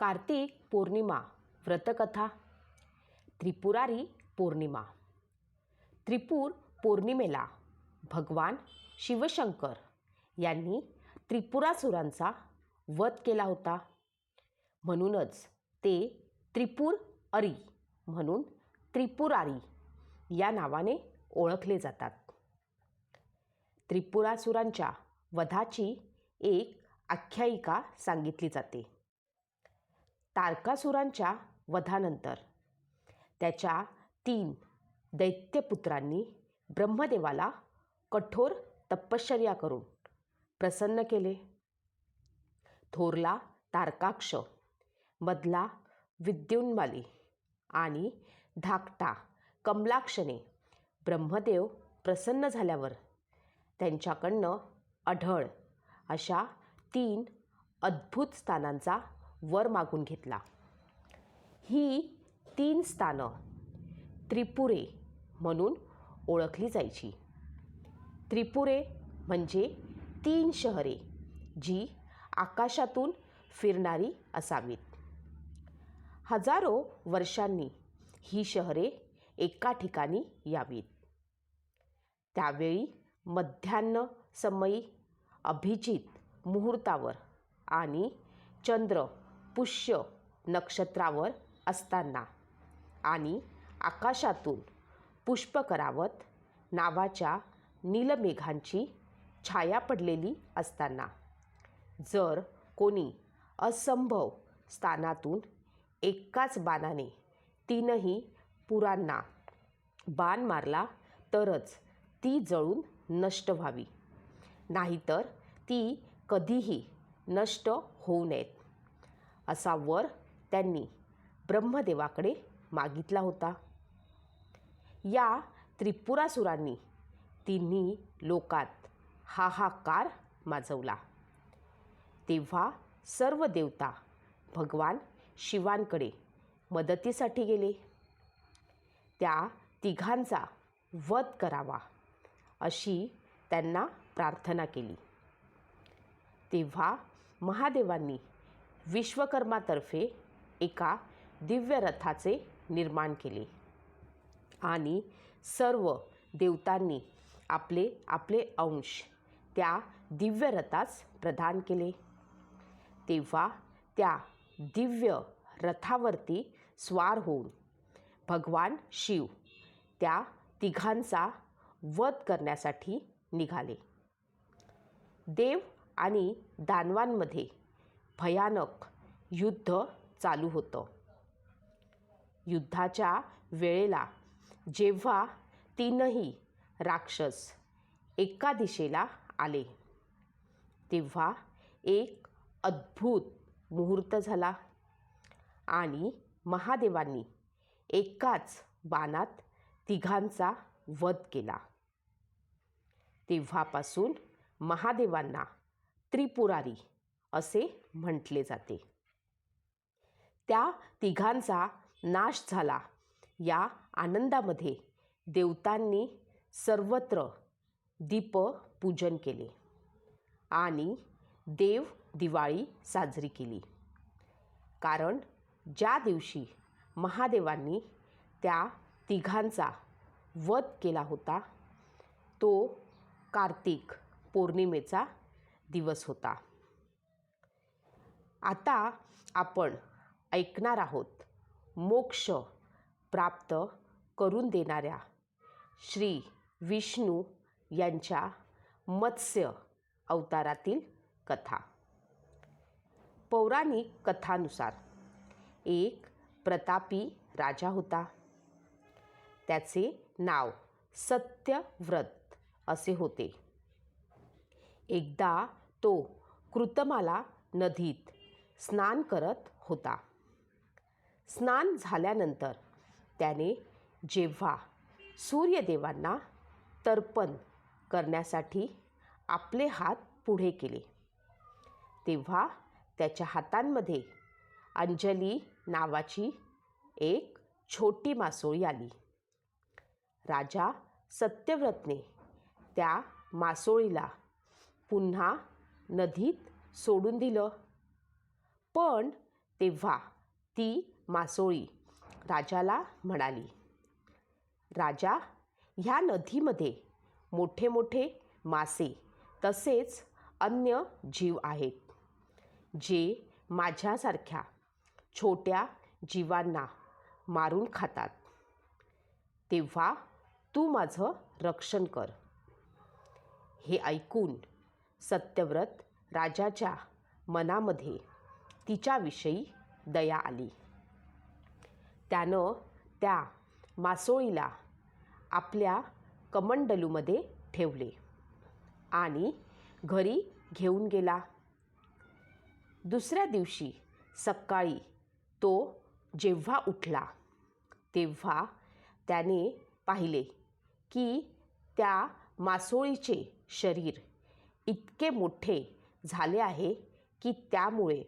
कार्तिक पौर्णिमा व्रतकथा त्रिपुरारी पौर्णिमा त्रिपूर पौर्णिमेला भगवान शिवशंकर यांनी त्रिपुरासुरांचा वध केला होता. म्हणूनच ते त्रिपूर अरी म्हणून त्रिपुरारी या नावाने ओळखले जातात. त्रिपुरासुरांच्या वधाची एक आख्यायिका सांगितली जाते. तारकासुरांच्या वधानंतर. त्याच्या तीन दैत्यपुत्रांनी ब्रह्मदेवाला कठोर तपश्चर्या करून प्रसन्न केले. थोरला तारकाक्ष मधला विद्युन्माली आणि धाकटा कमलाक्षने ब्रह्मदेव प्रसन्न झाल्यावर त्यांच्याकडनं अढळ अशा तीन अद्भुत स्थानांचा वर मागून घेतला. ही तीन स्थानं त्रिपुरे म्हणून ओळखली जायची. त्रिपुरे म्हणजे तीन शहरे जी आकाशातून फिरणारी असावीत. हजारो वर्षांनी ही शहरे एका ठिकाणी यावीत. त्यावेळी मध्यान्न समयी अभिजित मुहूर्तावर आणि चंद्र पुष्य नक्षत्रावर असताना आणि आकाशातून पुष्पकरावत नावाच्या नीलमेघांची छाया पडलेली असताना. जर कोणी असंभव स्थानातून एकाच बाणाने तीनही पुरांना बाण मारला तरच ती जळून नष्ट व्हावी. नाहीतर ती कधीही नष्ट होऊ नयेत. असा वर त्यांनी ब्रह्मदेवाकडे मागितला होता. या त्रिपुरासुरांनी तिन्ही लोकात हाहाकार माजवला. तेव्हा सर्व देवता भगवान शिवांकडे मदतीसाठी गेले. त्या तिघांचा वध करावा अशी त्यांना प्रार्थना केली. तेव्हा महादेवांनी विश्वकर्मातर्फे एका दिव्य रथाचे निर्माण केले. आणि सर्व देवतांनी आपले आपले अंश त्या दिव्य रथास प्रदान केले. तेव्हा त्या दिव्य रथावरती स्वार होऊन भगवान शिव त्या तिघांचा वध करण्यासाठी निघाले. देव आणि दानवांमध्ये भयानक युद्ध चालू होतं. युद्धाच्या वेळेला जेव्हा तीनही राक्षस एका दिशेला आले तेव्हा एक अद्भुत मुहूर्त झाला आणि महादेवांनी एकाच बाणात तिघांचा वध केला. तेव्हापासून महादेवांना त्रिपुरारी असे म्हटले जाते. त्या तिघांचा नाश झाला. या आनंदामध्ये देवतांनी सर्वत्र दीपपूजन केले आणि देव दिवाळी साजरी केली. कारण ज्या दिवशी महादेवांनी त्या तिघांचा वध केला होता तो कार्तिक पौर्णिमेचा दिवस होता. आता आपण ऐकणार आहोत मोक्ष प्राप्त करून देणाऱ्या श्री विष्णू यांच्या मत्स्य अवतारातील कथा. पौराणिक कथानुसार एक प्रतापी राजा होता. त्याचे नाव सत्यव्रत असे होते. एकदा तो कृतमाला नदीत स्नान करत होता. स्नान झाल्यानंतर त्याने जेव्हा सूर्यदेवांना तर्पण करण्यासाठी आपले हात पुढे केले तेव्हा त्याच्या हातांमध्ये अंजली नावाची एक छोटी मासोळी आली. राजा सत्यव्रतने त्या मासोळीला पुन्हा नदीत सोडून दिलं. पण तेव्हा ती मासोळी राजाला म्हणाली राजा ह्या नदीमध्ये मोठे मोठे मासे तसेच अन्य जीव आहेत जे माझ्यासारख्या छोट्या जीवांना मारून खातात. तेव्हा तू माझं रक्षण कर. हे ऐकून सत्यव्रत राजाच्या मनामध्ये तिच्याविषयी दया आली. त्यानं त्या मासोळीला आपल्या कमंडलूमध्ये ठेवले आणि घरी घेऊन गेला. दुसऱ्या दिवशी सकाळी तो जेव्हा उठला तेव्हा त्याने पाहिले की त्या मासोळीचे शरीर इतके मोठे झाले आहे की त्यामुळे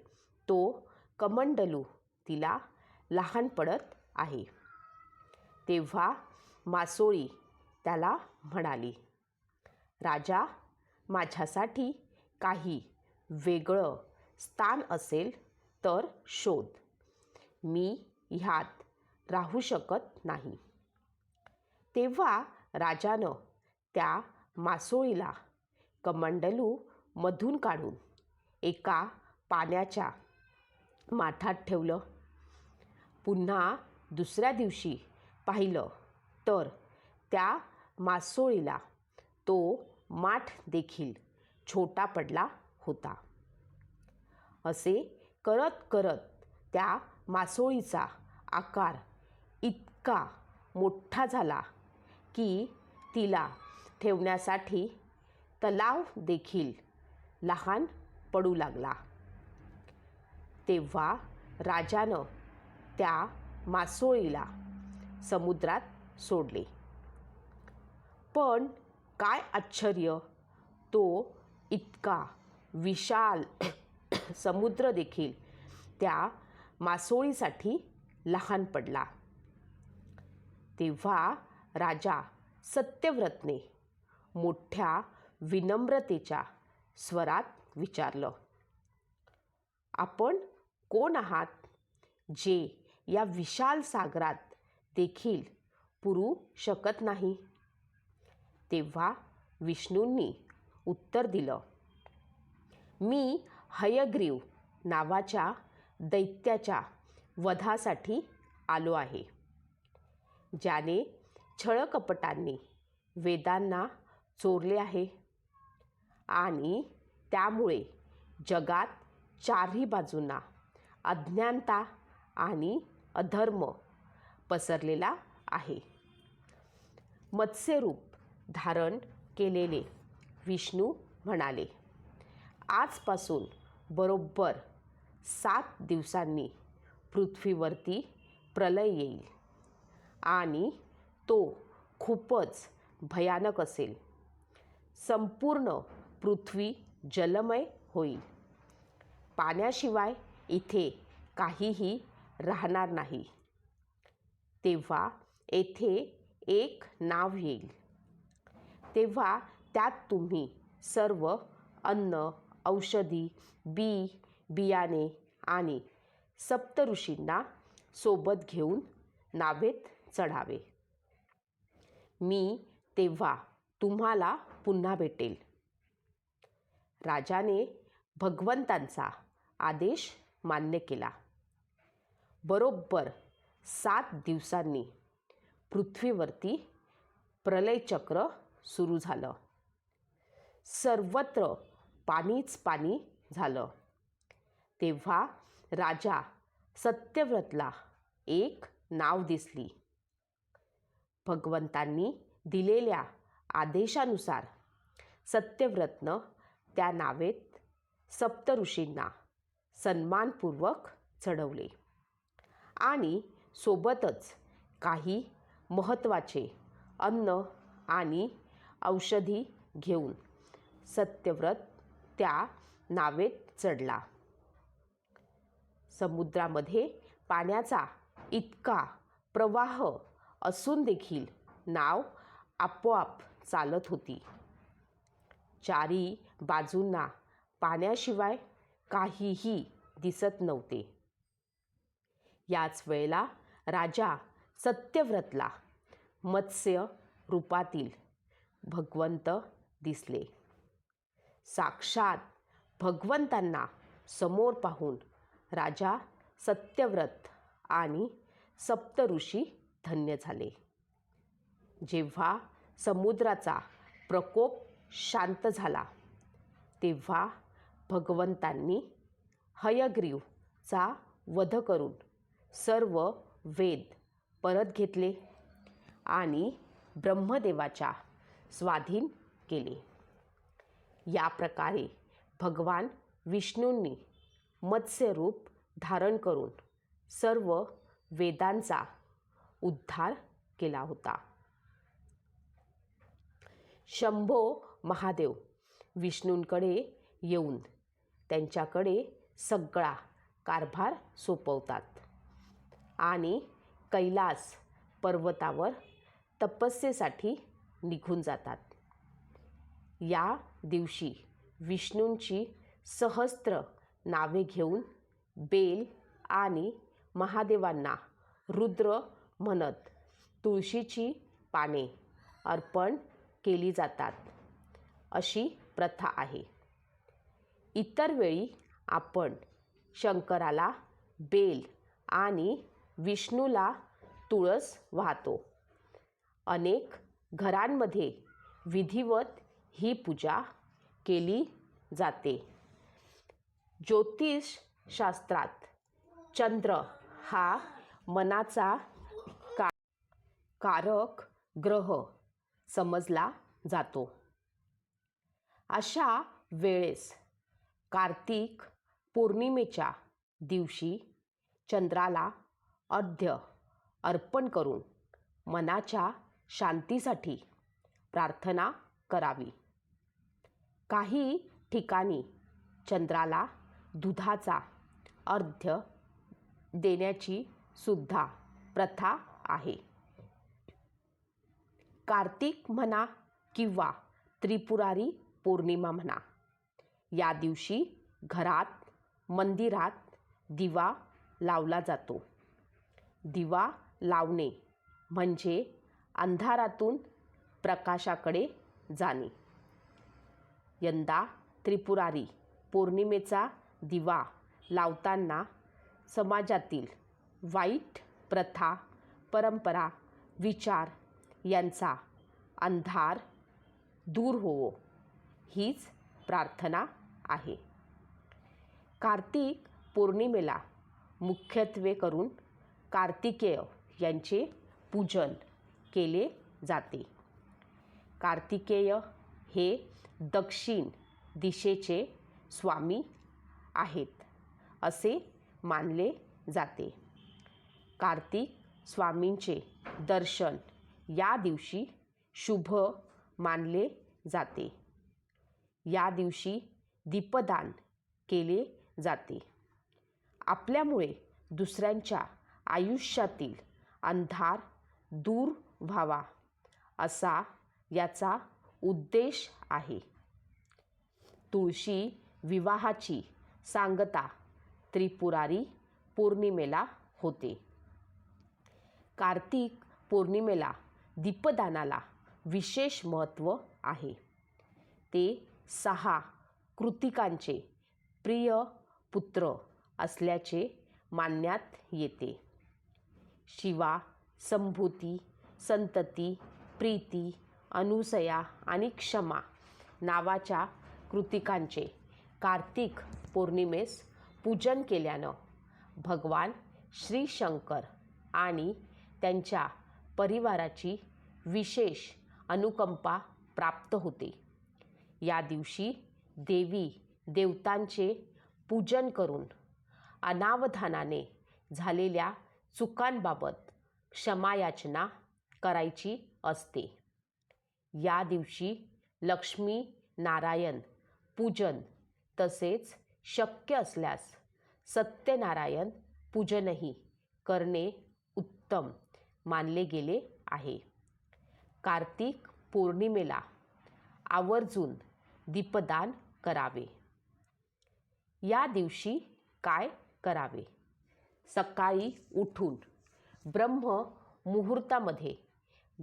तो कमंडलू तिला लहान पडत आहे. तेव्हा मासोळी त्याला म्हणाली राजा माझ्यासाठी काही वेगळं स्थान असेल तर शोध. मी ह्यात राहू शकत नाही. तेव्हा राजानं त्या मासोळीला कमंडलू मधून काढून एका पाण्याच्या माठात ठेवलं. पुन्हा दुसऱ्या दिवशी पाहिलं तर त्या मासोळीला तो माठ देखील छोटा पडला होता. असे करत करत त्या मासोळीचा आकार इतका मोठा झाला की तिला ठेवण्यासाठी तलाव देखील लहान पडू लागला. तेव्हा राजानं त्या मासोळीला समुद्रात सोडले. पण काय आश्चर्य तो इतका विशाल समुद्र देखील त्या मासोळीसाठी लहान पडला. तेव्हा राजा सत्यव्रतने मोठ्या विनम्रतेच्या स्वरात विचारलं आपण कोण आहात? जे या विशाल सागरात देखील पुरू शकत नाही. तेव्हा विष्णूंनी उत्तर दिलं मी हयग्रीव नावाच्या दैत्याच्या वधासाठी आलो आहे ज्याने छळकपटांनी वेदांना चोरले आहे आणि त्यामुळे जगात चारही बाजूंना अज्ञानता आणि अधर्म पसरलेला आहे. मत्स्यरूप धारण केलेले विष्णू म्हणाले आजपासून बरोबर सात दिवसांनी पृथ्वीवरती प्रलय येईल आणि तो खूपच भयानक असेल. संपूर्ण पृथ्वी जलमय होईल. पाण्याशिवाय इथे काहीही राहणार नाही. तेव्हा येथे एक नाव येईल. तेव्हा त्यात तुम्ही सर्व अन्न औषधी बी बियाणे आणि सप्तऋषींना सोबत घेऊन नावेत चढावे. मी तेव्हा तुम्हाला पुन्हा भेटेल. राजाने भगवंतांचा आदेश मान्य केला. बरोबर सात दिवसांनी पृथ्वीवरती प्रलयचक्र सुरू झालं. सर्वत्र पाणीच पाणी झालं. तेव्हा राजा सत्यव्रतला एक नाव दिसली. भगवंतांनी दिलेल्या आदेशानुसार सत्यव्रतनं त्या नावेत सप्तऋषींना सन्मानपूर्वक चढवले. आणि सोबतच काही महत्त्वाचे अन्न आणि औषधी घेऊन सत्यव्रत त्या नावेत चढला. समुद्रामध्ये पाण्याचा इतका प्रवाह असून देखील नाव आपोआप चालत होती. चारी बाजूंना पाण्याशिवाय काहीही दिसत नव्हते. याच वेळेला राजा सत्यव्रतला मत्स्य रूपातील भगवंत दिसले. साक्षात भगवंतांना समोर पाहून राजा सत्यव्रत आणि सप्तऋषी धन्य झाले. जेव्हा समुद्राचा प्रकोप शांत झाला तेव्हा भगवंतांनी हयग्रीवचा वध करून सर्व वेद परत घेतले आणि ब्रह्मदेवाच्या स्वाधीन केले. या प्रकारे भगवान विष्णूंनी मत्स्यरूप धारण करून सर्व वेदांचा उद्धार केला होता. शंभो महादेव विष्णूंकडे येऊन त्यांच्याकडे सगळा कारभार सोपवतात. आणि कैलास पर्वतावर तपस्येसाठी निघून जातात. या दिवशी विष्णूंची सहस्त्र नावे घेऊन बेल आणि महादेवांना रुद्र म्हणत तुळशीची पाने अर्पण केली जातात. अशी प्रथा आहे. इतर वेळी आपण शंकराला बेल आणि विष्णूला तुळस वाहतो. अनेक घरांमध्ये विधिवत ही पूजा केली जाते. ज्योतिषशास्त्रात चंद्र हा मनाचा का कारक ग्रह समजला जातो. अशा वेळेस कार्तिक पौर्णिमेच्या दिवशी चंद्राला अर्ध्य अर्पण करून मनाच्या शांतीसाठी प्रार्थना करावी. काही ठिकाणी चंद्राला दुधाचा अर्ध्य देण्याची सुद्धा प्रथा आहे. कार्तिक म्हणा किंवा त्रिपुरारी पौर्णिमा म्हणा या दिवशी घरात मंदिरात दिवा लावला जातो. दिवा लावणे म्हणजे अंधारातून प्रकाशाकडे जाणे. यंदा त्रिपुरारी पौर्णिमेचा दिवा लावताना समाजातील वाईट प्रथा परंपरा विचार यांचा अंधार दूर होवो हीच प्रार्थना आहे. कार्तिक पौर्णिमेला मुख्यत्वे करून कार्तिकेय यांचे पूजन केले जाते. कार्तिकेय हे दक्षिण दिशेचे स्वामी आहेत असे मानले जाते. कार्तिक स्वामींचे दर्शन या दिवशी शुभ मानले जाते. या दिवशी दीपदान केले जाते. आपल्यामुळे दुसऱ्यांच्या आयुष्यातील अंधार दूर व्हावा असा याचा उद्देश आहे. तुळशी विवाहाची सांगता त्रिपुरारी पौर्णिमेला होते. कार्तिक पौर्णिमेला दीपदानाला विशेष महत्त्व आहे. ते सहा कृतिकांचे प्रिय पुत्र असल्याचे मानण्यात येते. शिवा संभूती संतती प्रीती अनुसया आणि क्षमा नावाच्या कृतिकांचे कार्तिक पौर्णिमेस पूजन केल्यानं भगवान श्री शंकर आणि त्यांच्या परिवाराची विशेष अनुकंपा प्राप्त होते. या दिवशी देवी देवतांचे पूजन करून अनावधानाने झालेल्या चुकांबाबत क्षमायाचना करायची असते. या दिवशी लक्ष्मी नारायण पूजन तसेच शक्य असल्यास सत्यनारायण पूजनही करणे उत्तम मानले गेले आहे. कार्तिक पौर्णिमेला आवर्जून दीपदान करावे? या दिवशी काय करावे? सकाळी उठून ब्रह्म मुहूर्तामध्ये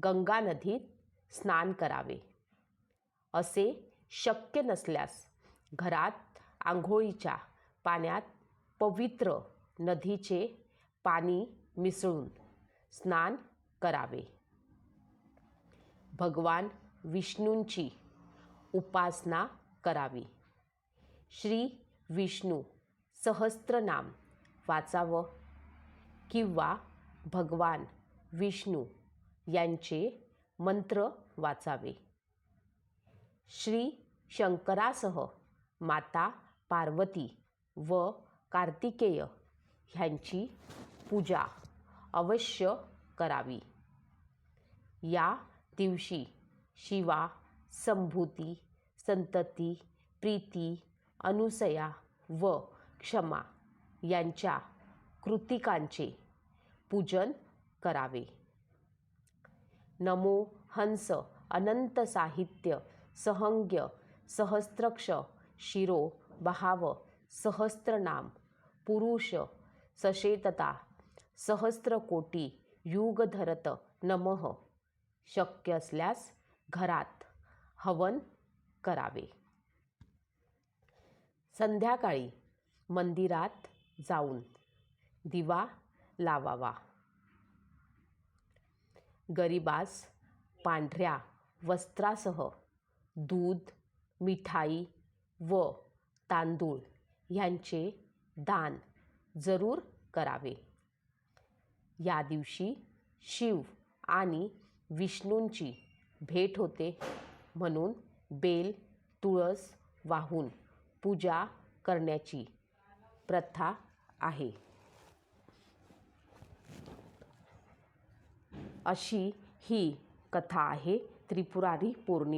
गंगा नदीत स्नान करावे. असे शक्य नसल्यास घरात आंघोळीच्या पाण्यात पवित्र नदीचे पाणी मिसळून स्नान करावे. भगवान विष्णूंची उपासना करावी. श्री विष्णू सहस्त्रनाम वाचावं किंवा भगवान विष्णू यांचे मंत्र वाचावे. श्री शंकरासह माता पार्वती व कार्तिकेय ह्यांची पूजा अवश्य करावी. या दिवशी शिवा संभूती संतती प्रीती अनुसया व क्षमा यांच्या कृतिकांचे पूजन करावे. नमो हंस अनंत साहित्य सहंग्य सहस्त्रक्ष शिरो बहाव सहस्त्रनाम पुरुष सशेतता सहस्त्रकोटी युगधरत नमः. शक्य असल्यास घरात हवन करावे. संध्याकाळी मंदिरात जाऊन दिवा लावावा. गरिबास पांढऱ्या वस्त्रासह दूध मिठाई व तांदूळ ह्यांचे दान जरूर करावे. या दिवशी शिव आणि विष्णूंची भेट होते म्हणून बेल तुळस वाहून पूजा करण्याची प्रथा आहे. अशी ही कथा आहे त्रिपुरारी पौर्णिमा.